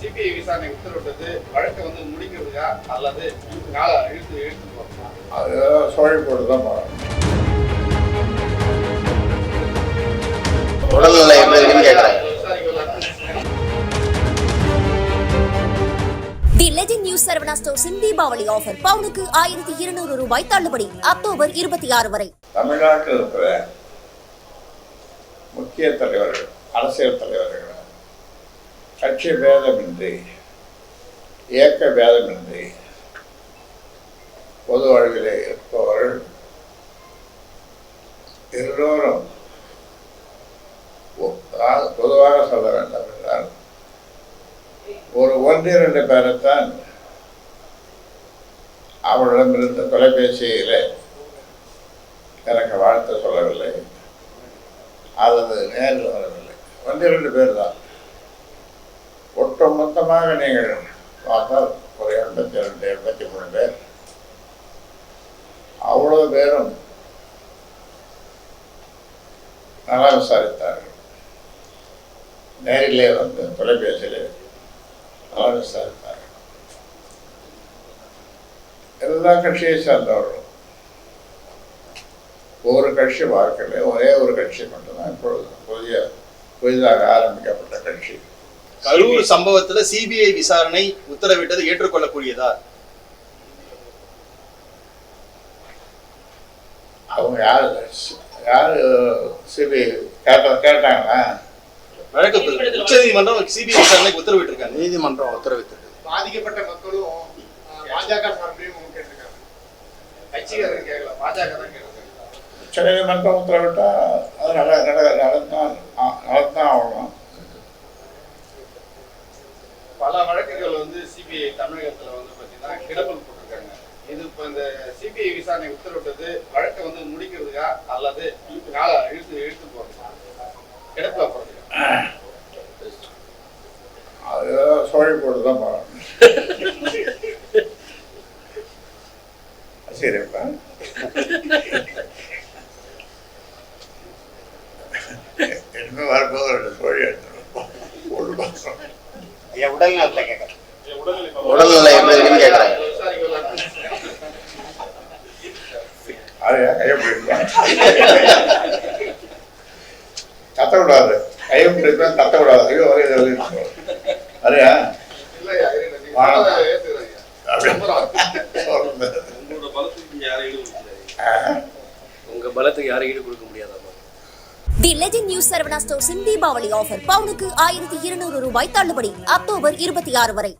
CBI விசாரணை உத்தரவிட்டது. வழக்கை வந்து முடிக்கிறதுக்கா? அல்லது கால இழுத்து இழுத்து போறதா? அது சோழி போட்டு தான் போகிறோம் உடல்நிலை எப்படி இருக்குன்னு கேட்குறேன் விசாரிக்கலாம் தி லெஜண்ட் நியூஸ் சரவணா ஸ்டோர்ஸின் தீபாவளி ஆஃபர் பவுனுக்கு ஆயிரத்தி இருநூறு ரூபாய் தள்ளுபடி அக்டோபர் இருபத்தி ஆறு வரை. தமிழ்நாட்டில் இருக்கிற முக்கிய தலைவர்கள் அரசியல் தலைவர்கள் கட்சி பேதமின்றி இயக்க பேதமின்றி பொது வாழ்விலே இருப்பவர்கள் எல்லோரும் பொதுவாக சொல்ல வேண்டும் என்றால் ஒரு ஒன்று இரண்டு பேரைத்தான் அவர்களிடமிருந்து தொலைபேசியில் எனக்கு வாழ்த்து சொல்லவில்லை. அல்லது நேரில் வரவில்லை. ஒன்று இரண்டு பேர் தான். ஒட்டு மொத்தமாக நீங்கள் பார்த்தால் ஒரு எண்பத்தி ரெண்டு எண்பத்தி மூணு பேர் அவ்வளவு பேரும் நல்லா விசாரித்தார்கள் நேரிலே வந்து தொலைபேசியிலே நல்லா விசாரித்தார்கள் எல்லா கட்சியை சார்ந்தவர்களும் ஒரு கட்சி பார்க்கல ஒரே ஒரு கட்சி மட்டும்தான் இப்பொழுது புதிய புதிதாக ஆரம்பிக்கப்பட்ட கட்சி கரூர் சம்பவத்துல சிபிஐ விசாரணை உத்தரவிட்டது ஏற்றுக்கொள்ளக்கூடியதா? அவங்க யார்? யார் சிபி கேட்ட கேட்டாங்களா? வழக்கு உச்ச நீதிமன்றம் சிபிஐ விசாரணைக்கு உத்தரவிட்டிருக்காங்க. நீதிமன்றம் உத்தரவிட்டது பாதிக்கப்பட்ட மக்களும் பாஜக சார்பிலையும் கேட்டிருக்காங்க. கட்சிக்காரங்க கேட்கல பாஜக தான் உச்சநீதிமன்றம் உத்தரவிட்டால் அது நட நடந்தான் நடந்தான் ஆகணும் பல வழக்குகள் வந்து சிபிஐ தமிழகத்துல வந்து பாத்தீங்கன்னா கிடப்பில் போட்டிருக்காங்க. இது இப்போ இந்த சிபிஐ விசாரணை உத்தரவிட்டது. வழக்கை வந்து முடிக்கிறதுக்கா அல்லது கால இழுத்து இழுத்து போறதுக்கா? கிடப்பில் போறதுக்கா? அது சோழி போட்டு தான் போகிறோம் சரிப்பா இனிமே வரும்போது ரெண்டு சோழி எடுத்துருவோம் ஒரு மாதம் உடல்நலத்தை கேட்குறேன். உடல்நிலை எப்படி இருக்குன்னு கேட்குறேன் அதையா கையை பிடிப்பேன் கத்த விடாது. கையை ஐயோ இருக்கு. அதையா. உங்க பலத்துக்கு யாரையும் ஈடு கொடுக்க முடியாதாமா தி லெஜண்ட் நியூஸ் சரவணா ஸ்டோர்ஸின் தீபாவளி ஆஃபர் பவுனுக்கு ஆயிரத்தி இருநூறு ரூபாய் தள்ளுபடி அக்டோபர் இருபத்தி ஆறு வரை.